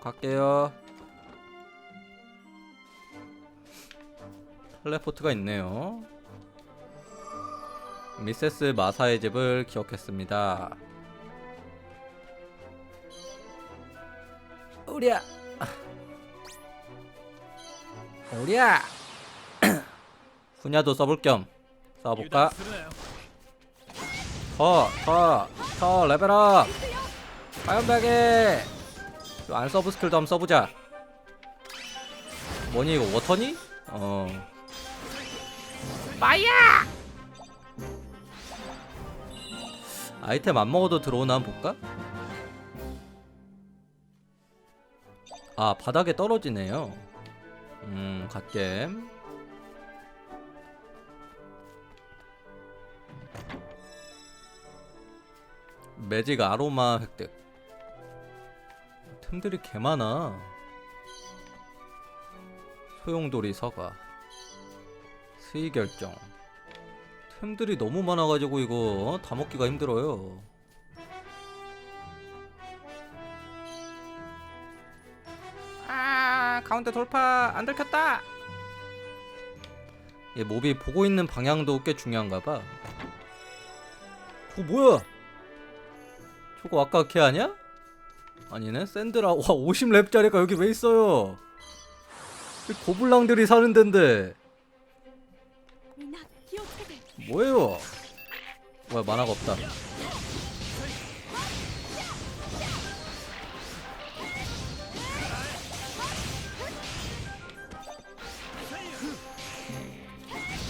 갈게요. 텔레포트가 있네요. 미세스 마사의 집을 기억했습니다. 우리야. 우리야. 분야도 써볼 겸 써볼까? 더, 더, 더 레벨업. 화염백에 안 서브 스킬도 한번 써보자. 뭐니 이거 워터니? 어. 파이야! 아이템 안 먹어도 들어오나 한번 볼까? 아 바닥에 떨어지네요. 음 갓겜. 매직 아로마 획득. 템들이 개 많아. 소용돌이 서가. 수의 결정. 템들이 너무 많아가지고 이거 어? 다 먹기가 힘들어요. 아 가운데 돌파 안 들켰다. 이 몹이 보고 있는 방향도 꽤 중요한가봐. 저거 뭐야? 저거 아까 걔 아니야? 아니네? 샌드라. 와 50렙짜리가 여기 왜 있어요? 고블랑들이 사는 덴데. 뭐예요? 뭐야 만화가 없다.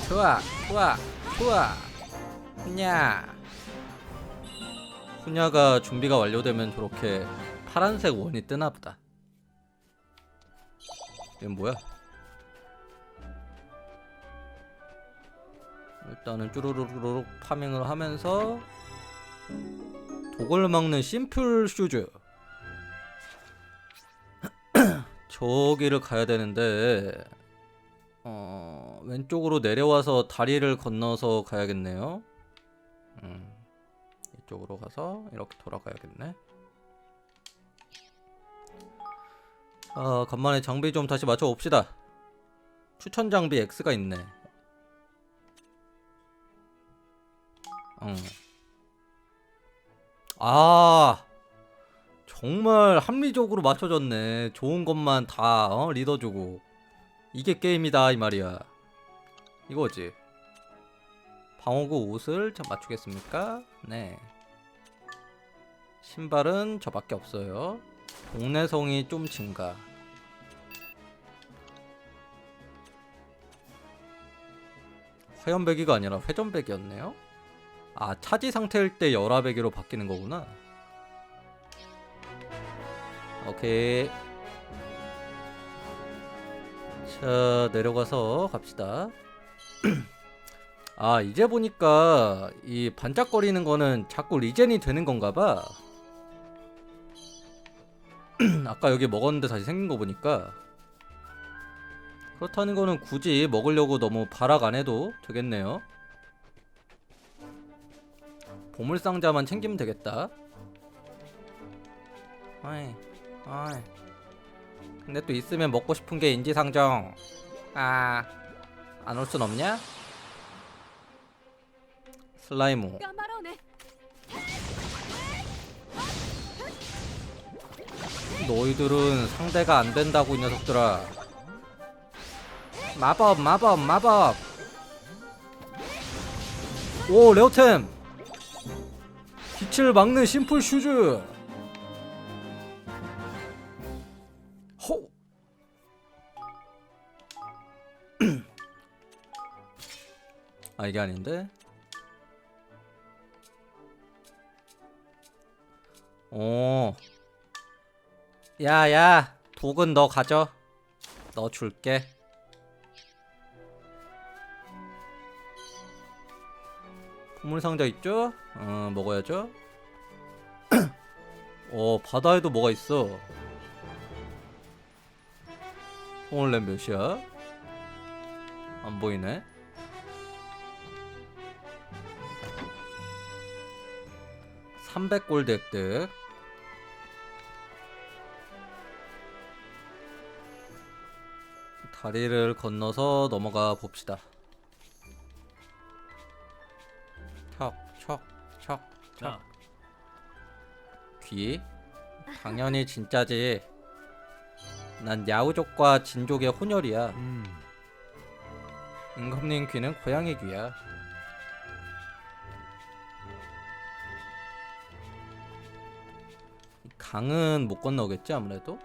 좋아 좋아 좋아. 훈야. 훈야가 준비가 완료되면 저렇게 파란색 원이 뜨나 보다. 이건 뭐야? 일단은 쭈루루루룩 파밍을 하면서 독을 막는 심플 슈즈 저기를 가야 되는데 어, 왼쪽으로 내려와서 다리를 건너서 가야겠네요 음, 이쪽으로 가서 이렇게 돌아가야겠네 자 간만에 장비 좀 다시 맞춰 봅시다 추천 장비 X가 있네 응. 아 정말 합리적으로 맞춰졌네. 좋은 것만 다 어? 리더 주고 이게 게임이다 이 말이야. 이거지. 방어구 옷을 자 맞추겠습니까? 네. 신발은 저밖에 없어요. 동네성이 좀 증가. 화염배기가 아니라 회전배기였네요. 아 차지 상태일 때 열화배기로 바뀌는 거구나. 오케이. 자 내려가서 갑시다. 아 이제 보니까 이 반짝거리는 거는 자꾸 리젠이 되는 건가 봐. 아까 여기 먹었는데 다시 생긴 거 보니까 그렇다는 거는 굳이 먹으려고 너무 발악 안 해도 되겠네요. 보물상자만 챙기면 되겠다. 아이, 아이. 근데 또 있으면 먹고 싶은 게 인지상정. 아, 안 올 순 없냐? 슬라이무. 너희들은 상대가 안 된다고 이 녀석들아. 마법, 마법, 마법. 오, 레오템. 빛을 막는 심플 슈즈. 호. 아 이게 아닌데? 오. 야 야 독은 너 가져 너 줄게 물 상자 있죠? 어, 먹어야죠. 어, 바다에도 뭐가 있어. 오늘 램 몇이야? 안 보이네. 300골드 획득. 다리를 건너서 넘어가 봅시다. 척, 척, 척, 나 귀. 당연히 진짜지. 난 야우족과 진족의 혼혈이야. 음. 임금님 귀는 고양이 귀야. 강은 못 건너겠지 아무래도.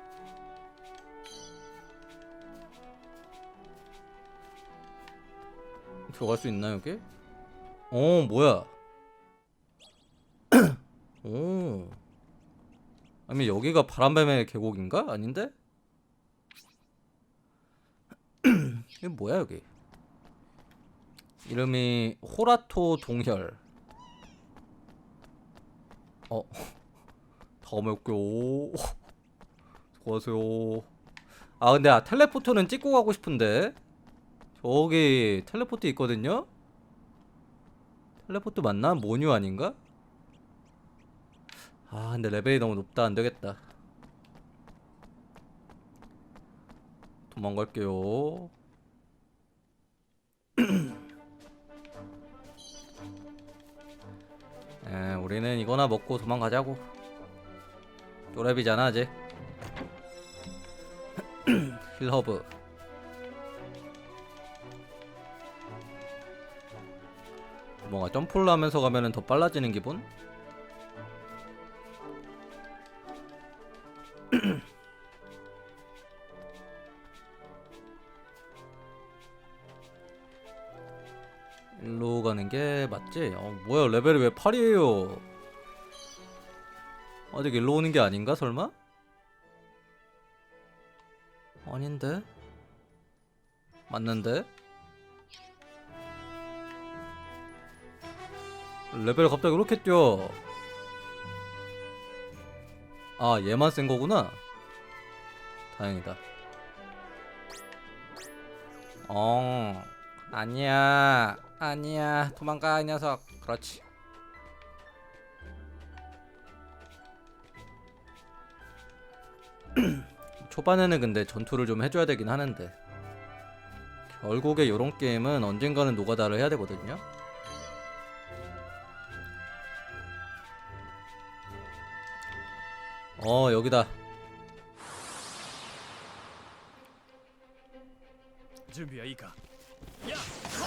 들어갈 수 있나 여기? 어 뭐야? 오. 아니 여기가 바람뱀의 계곡인가? 아닌데? 이게 뭐야 여기? 이름이 호라토 동혈. 어. 다음에 올게요. 수고하세요. 아 근데 아, 텔레포트는 찍고 가고 싶은데 저기 텔레포트 있거든요. 텔레포트 맞나? 모뉴 아닌가? 아 근데 레벨이 너무 높다 안 되겠다. 도망갈게요. 에, 우리는 이거나 먹고 도망가자고. 또랩이잖아 아직. 힐허브. 뭔가 점프를 하면서 가면은 더 빨라지는 기분? 게 맞지? 어, 뭐야 레벨이 왜 8이에요? 아직 일로 오는 게 아닌가 설마? 아닌데? 맞는데? 레벨 갑자기 이렇게 뛰어 아 얘만 센 거구나 다행이다 어 아니야 아니야. 도망가 이 녀석. 그렇지. 초반에는 근데 전투를 좀 해줘야 되긴 하는데. 결국에 요런 게임은 언젠가는 노가다를 해야 되거든요. 어 여기다. 준비야 이가.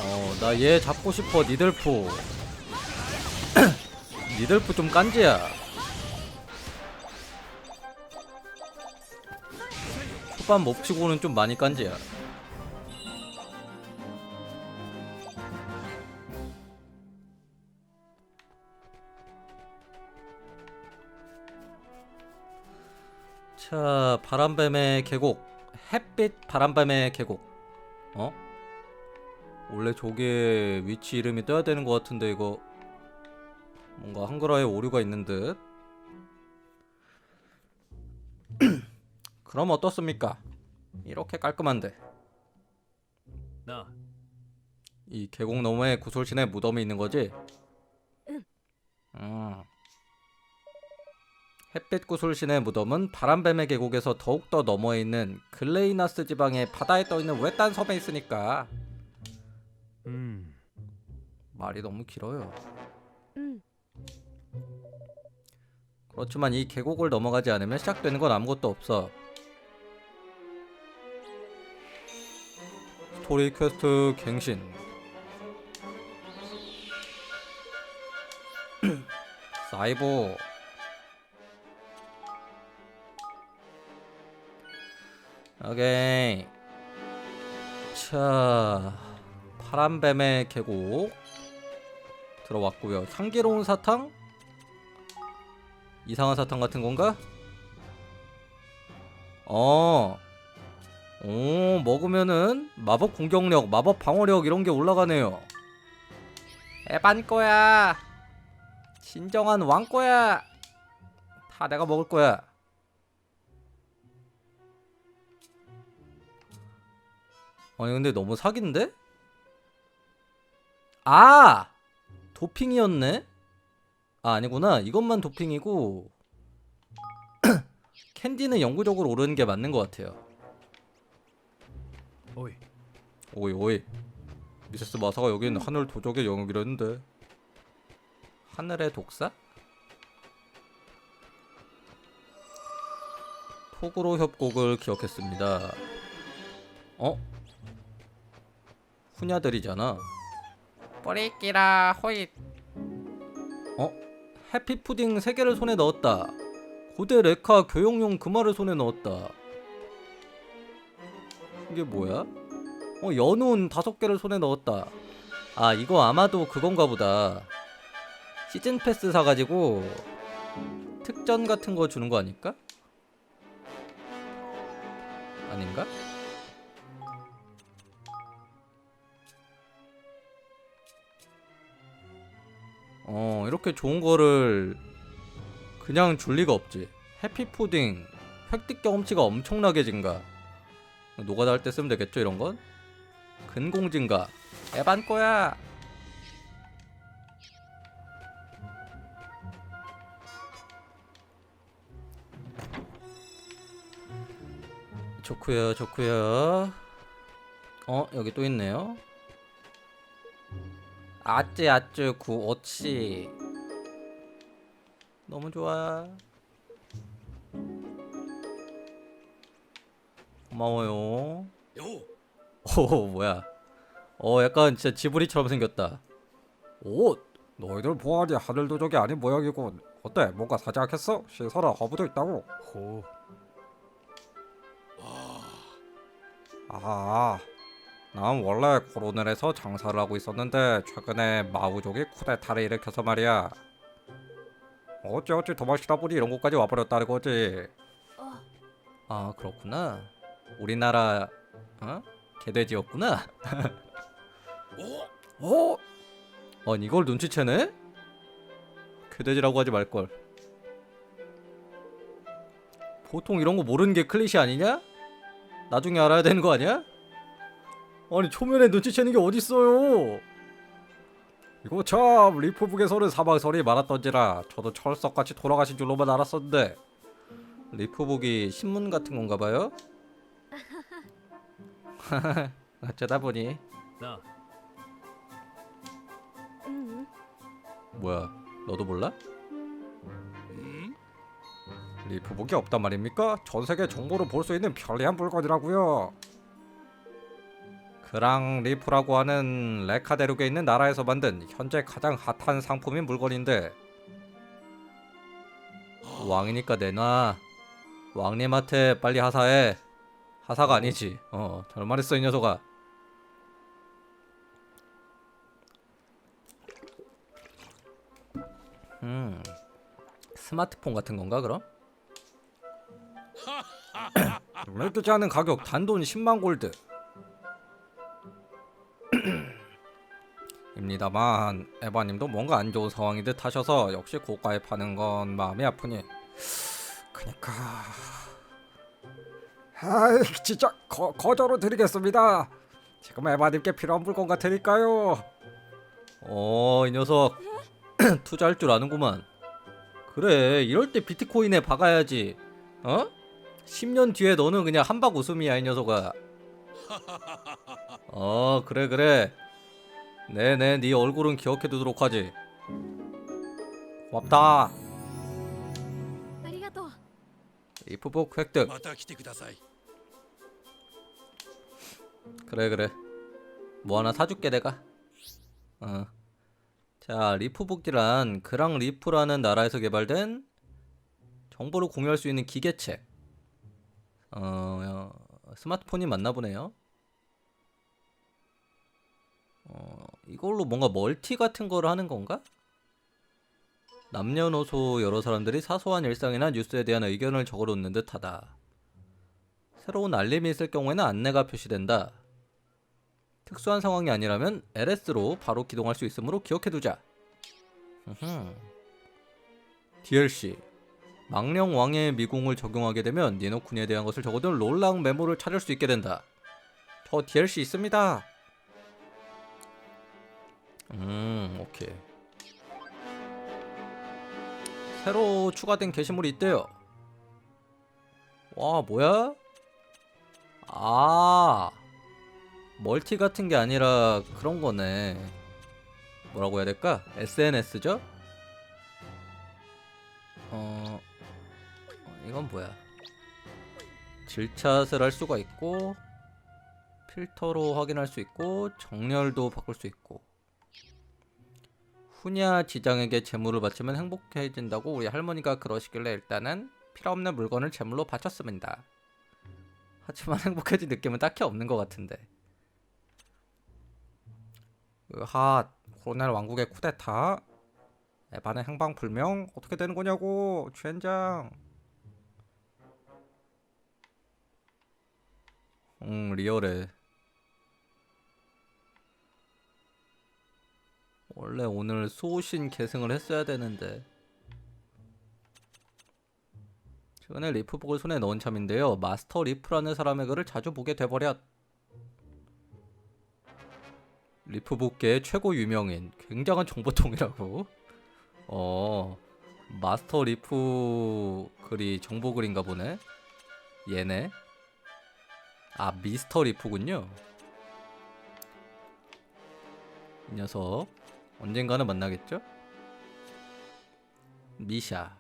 어, 나 얘 잡고 싶어, 니들프. 니들프 좀 깐지야. 초반 몹치고는 좀 많이 깐지야. 자, 바람뱀의 계곡. 햇빛 바람뱀의 계곡. 어? 원래 저게 위치 이름이 떠야 되는 것 같은데 이거 뭔가 한글화에 오류가 있는 듯. 그럼 어떻습니까? 이렇게 깔끔한데な 이 계곡 너머에 구솔신의 무덤이 있는 거지? 음. 햇빛 구솔신의 무덤은 바람뱀의 계곡에서 더욱더 너머에 있는 글레이나스 지방의 바다에 떠있는 외딴 섬에 있으니까 음. 말이 너무 길어요. 음. 그렇지만 이 계곡을 넘어가지 않으면 시작되는 건 아무것도 없어. 스토리 퀘스트 갱신. 사이버. 오케이. 자. 파란뱀의 계곡 들어왔고요. 향기로운 사탕? 이상한 사탕 같은 건가? 어. 오, 먹으면은 마법 공격력, 마법 방어력 이런 게 올라가네요. 에반 거야. 진정한 왕 거야. 다 내가 먹을 거야. 아니 근데 너무 사기인데? 아! 도핑이었네? 아 아니구나 이것만 도핑이고 캔디는 영구적으로 오르는 게 맞는 것 같아요 おい 오이 오이 미세스 마사가 여긴 하늘 도적의 영역이랬는데 하늘의 독사? 톡으로 협곡을 기억했습니다 어? 후냐들이잖아 뿌리끼라 호잇 어? 해피푸딩 3개를 손에 넣었다 고대 레카 교육용 금화를 손에 넣었다 이게 뭐야? 어 연운 다섯 개를 손에 넣었다. 아 이거 아마도 그건가 보다. 시즌 패스 사가지고 특전 같은 거 주는 거 아닐까? 아닌가? 어 이렇게 좋은 거를 그냥 줄 리가 없지. 해피푸딩 획득 경험치가 엄청나게 증가. 노가다 할 때 쓰면 되겠죠 이런 건? 근공 증가 에반 거야 좋구요 좋구요 어 여기 또 있네요 아쯔 아쯔 구 오치. 너무 좋아. 고마워요. 오 뭐야. 어 약간 진짜 지브리처럼 생겼다. 오, 너희들 보아하니 하늘 도적이 아닌 모양이군. 어때? 뭔가 사지 않겠어? 시설은 허브도 있다고. ほう 아, 난 원래 코로넬에서 장사를 하고 있었는데 최근에 마우족이 쿠데타를 일으켜서 말이야. 어찌어찌 도망치다 보니 이런 곳까지 와버렸다는 거지. 어, 아 그렇구나 우리나라 어? 개돼지였구나 어? 아니 이걸 눈치채네? 개돼지라고 하지 말걸 보통 이런 거 모르는 게 클리셰 아니냐? 나중에 알아야 되는 거 아니야? 아니 초면에 눈치채는 게 어딨어요 이거 참 리프북에서는 사망설이 많았던지라 저도 철석같이 돌아가신 줄로만 알았었는데 리프북이 신문 같은 건가 봐요? 어쩌다 보니 뭐야 너도 몰라? 리프북이 없단 말입니까? 전 세계 정보를 볼 수 있는 편리한 물건이라고요. 그랑 리프라고 하는 레카 대륙에 있는 나라에서 만든 현재 가장 핫한 상품인 물건인데. 왕이니까 내놔. 왕님한테 빨리 하사해. 하사가 아니지. 어 잘말했어 이 녀석아. 음 스마트폰 같은 건가 그럼? 믿기지 않은 가격 단돈 10만 골드 입니다만 에바님도 뭔가 안 좋은 상황인 듯 하셔서 역시 고가에 파는 건 마음이 아프니 그니까 아이 진짜 거, 거저로 드리겠습니다 지금 에바님께 필요한 물건 같으니까요 어, 이 녀석 투자할 줄 아는구만. 그래, 이럴 때 비트코인에 박아야지. 어? 10년 뒤에 너는 그냥 한박 웃음이야, 이 녀석아. 어 그래 그래. 네네 네 얼굴은 기억해 두도록 하지. 고맙다. 리프복 획득. 그래 그래. 뭐 하나 사줄게 내가. 어. 자 리프복이란 그랑 리프라는 나라에서 개발된 정보를 공유할 수 있는 기계책. 어, 어 스마트폰이 맞나 보네요. 어, 이걸로 뭔가 멀티 같은 거를 하는 건가? 남녀노소 여러 사람들이 사소한 일상이나 뉴스에 대한 의견을 적어놓는 듯하다. 새로운 알림이 있을 경우에는 안내가 표시된다. 특수한 상황이 아니라면 LS로 바로 기동할 수 있으므로 기억해두자. DLC 망령 왕의 미궁을 적용하게 되면 니노쿤에 대한 것을 적어둔 롤랑 메모를 찾을 수 있게 된다. 저 DLC 있습니다. 음, 오케이. 새로 추가된 게시물이 있대요. 와, 뭐야? 아. 멀티 같은 게 아니라 그런 거네. 뭐라고 해야 될까? SNS죠? 어, 어, 이건 뭐야? 질샷을 할 수가 있고 필터로 확인할 수 있고 정렬도 바꿀 수 있고 후냐 지장에게 재물을 바치면 행복해진다고 우리 할머니가 그러시길래 일단은 필요 없는 물건을 재물로 바쳤습니다. 하지만 행복해진 느낌은 딱히 없는 것 같은데. 하 코로넬 왕국의 쿠데타 에반의 행방 불명 어떻게 되는 거냐고 젠장. 응 리얼해. 원래 오늘 수호신 계승을 했어야 되는데. 최근에 리프북을 손에 넣은 참인데요. 마스터 리프라는 사람의 글을 자주 보게 돼버렸. 리프북계의 최고 유명인, 굉장한 정보통이라고. 어, 마스터 리프 글이 정보 글인가 보네. 얘네. 아, 미스터 리프군요. 이 녀석 언젠가는 만나겠죠? 미샤.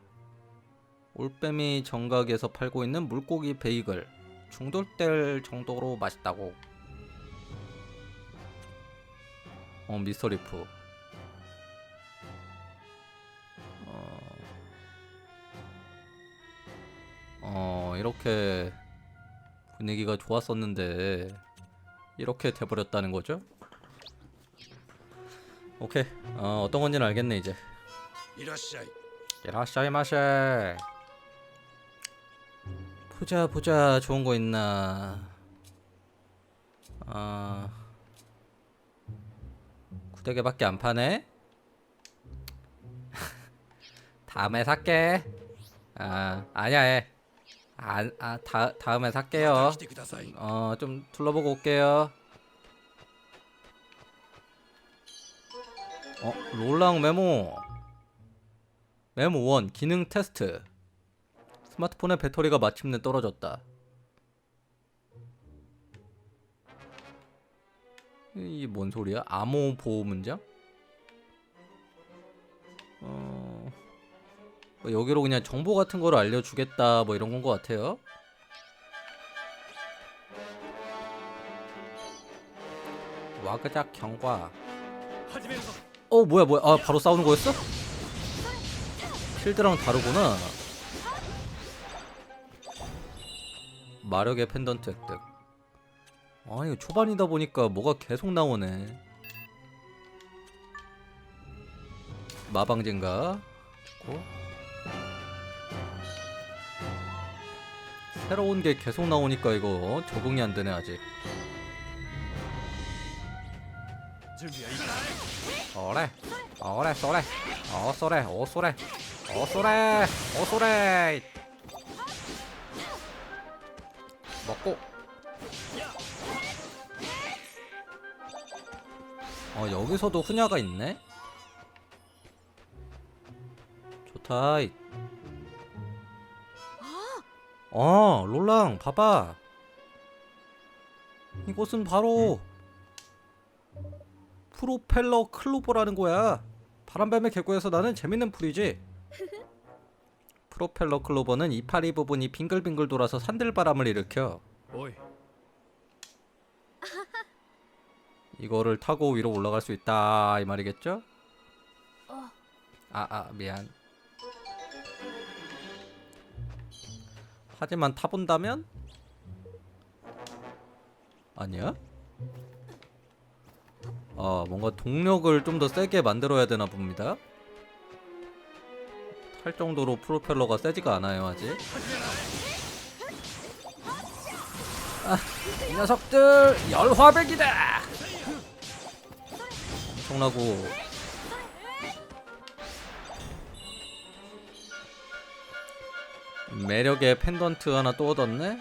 올빼미 정각에서 팔고 있는 물고기 베이글 중독될 정도로 맛있다고 어 미스터 리프 어, 어 이렇게 분위기가 좋았었는데 이렇게 돼버렸다는 거죠? 오케이. 어, 어떤 건지는 알겠네 이제. 이라샤이. 이라샤이 마샤 보자 보자. 좋은 거 있나. 아. 구데개밖에 안 파네? 다음에 살게. 아 아니야 아, 아, 다, 다음에 살게요. 어 좀 둘러보고 올게요. 어? 롤랑 메모 메모 1 기능 테스트 스마트폰의 배터리가 마침내 떨어졌다 이 뭔 소리야? 암호 보호 문장? 어... 뭐 여기로 그냥 정보 같은 거를 알려주겠다 뭐 이런 건 것 같아요 와그작 경과 어 뭐야 뭐야. 아 바로 싸우는 거였어? 실드랑 다르구나. 마력의 펜던트 획득. 아 이거 초반이다 보니까 뭐가 계속 나오네. 마방젠가. 좋고. 새로운 게 계속 나오니까 이거 적응이 안 되네 아직. 어래. 어래 쏘래. 어 쏘래 어 쏘래. 어 쏘래 어 쏘래. 먹고. 어 여기서도 후냐가 있네? 좋다. 이. 어 롤랑 봐봐. 이곳은 바로 프로펠러 클로버라는 거야. 바람뱀의 개구에서 나는 재밌는 풀이지. 프로펠러 클로버는 이파리 부분이 빙글빙글 돌아서 산들바람을 일으켜. おい 이거를 타고 위로 올라갈 수 있다 이 말이겠죠? 어. 아, 아 미안. 하지만 타본다면? 아니야? 아 뭔가 동력을 좀 더 세게 만들어야 되나 봅니다. 탈 정도로 프로펠러가 세지가 않아요 아직. 아, 이 녀석들 열화백이다. 엄청나고 매력의 펜던트 하나 또 얻었네.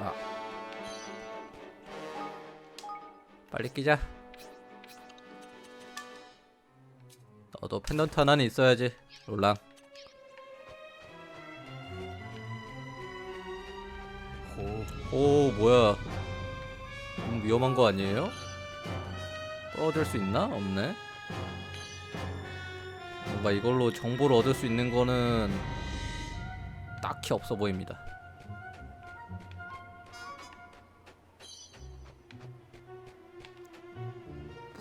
아, 빨리 끼자. 너도 펜던트 하나는 있어야지, 롤랑. 오, 오 뭐야? 너무 위험한 거 아니에요? 떨어질 수 있나? 없네. 뭔가 이걸로 정보를 얻을 수 있는 거는 딱히 없어 보입니다.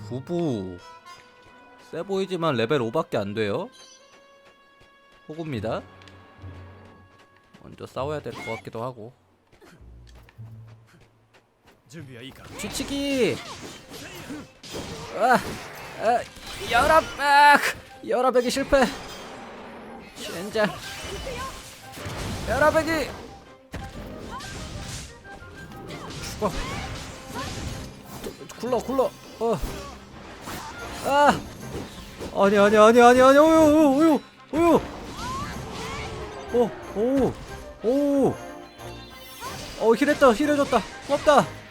부부 세 보이지만 레벨 5밖에 안 돼요. 호구입니다. 먼저 싸워야 될 것 같기도 하고. 주치기. 아, 아, 열압, 아, 열압에기 실패. 젠장. 열압에기. 죽어. 굴러, 굴러. 어. 아. 아니, 아니, 아니, 아니, 아니, 오유, 오유, 오유. 오, 오, 오. 어, 힐했다, 힐해줬다. 고맙다.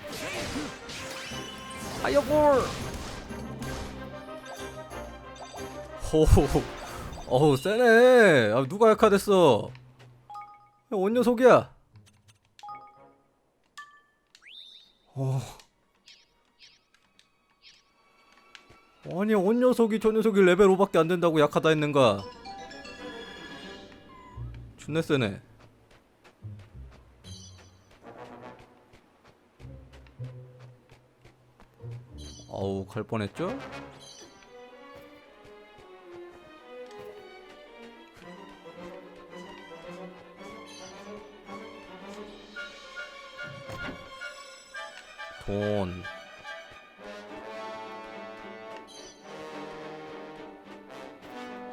파이어볼 호호 어우 세네 아, 누가 약화됐어 야, 온 녀석이야 어 아니 온 녀석이 저 녀석이 레벨 5밖에 안 된다고 약하다 했는가? 존나 세네. 어우 갈 뻔했죠? 돈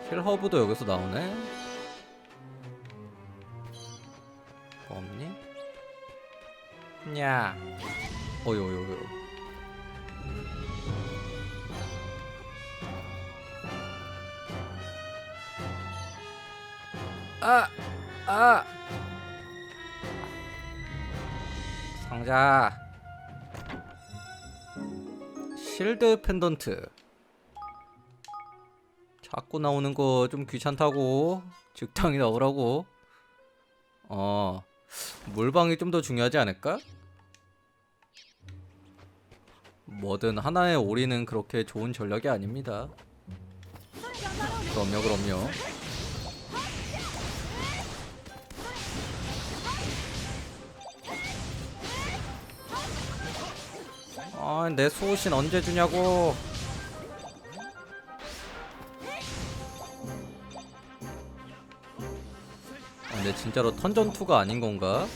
힐허브도 여기서 나오네 뭐 없니? 어이 어이. 아, 아. 상자. 실드 펜던트. 자꾸 나오는 거 좀 귀찮다고. 즉당이 나오라고. 어. 물방이 좀 더 중요하지 않을까? 뭐든 하나에 올인은 그렇게 좋은 전략이 아닙니다. 그럼요, 그럼요. 아, 내 수호신 언제 주냐고. 진짜로 턴전2가 아닌 건가?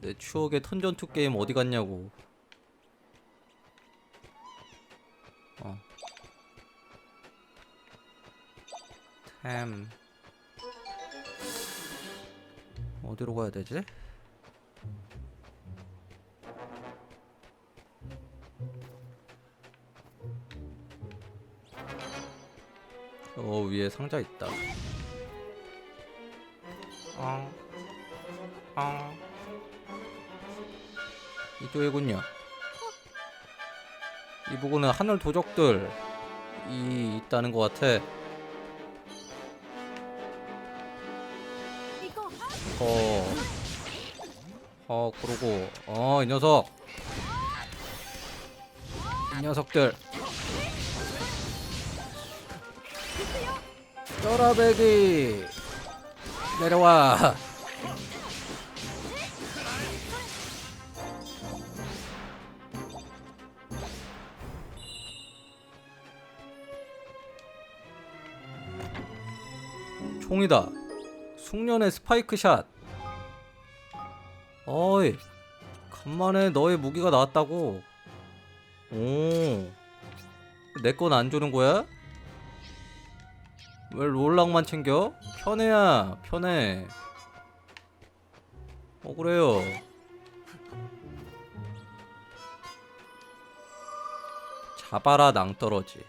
내 추억의 턴전2 게임 어디 갔냐고. 어. 템. 어디로 가야 되지? 저 위에 상자 있다. 어. 어. 이쪽이군요. 이 부분은 하늘 도적들 이 있다는 것 같아. 어. 어, 그러고 어, 이 녀석. 이 녀석들. 쩌라배기 내려와. 총이다. 숙련의 스파이크 샷. 어이, 간만에 너의 무기가 나왔다고. 오, 내 건 안 주는 거야? 왜 롤락만 챙겨? 편해야, 편해. 어, 그래요. 잡아라 낭떠러지.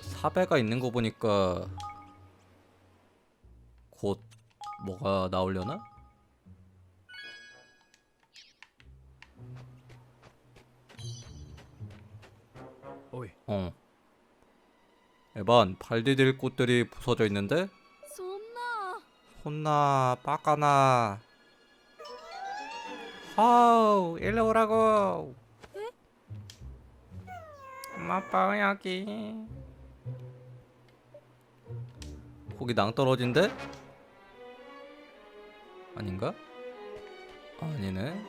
사배가 있는 거 보니까 곧 뭐가 나오려나?おい 어. 에반 발 디딜 꽃들이 부서져 있는데? 손나. 빠까나 어우 일로 오라고 엄마 아빠 여기 거기 낭떨어진데? 아닌가? 아니네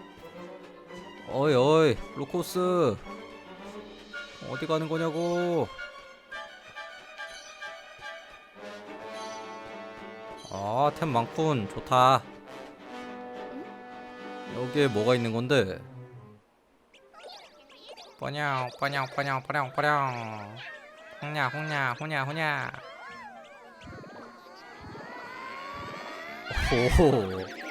어이 어이 로코스 어디 가는 거냐고 아, 템 많군. 좋다. 여기에 뭐가 있는 건데? 뽀냥 뽀냥 뽀냥 뽀냥 뽀냥 홍냐 홍냐 홍냐 홍냐 오,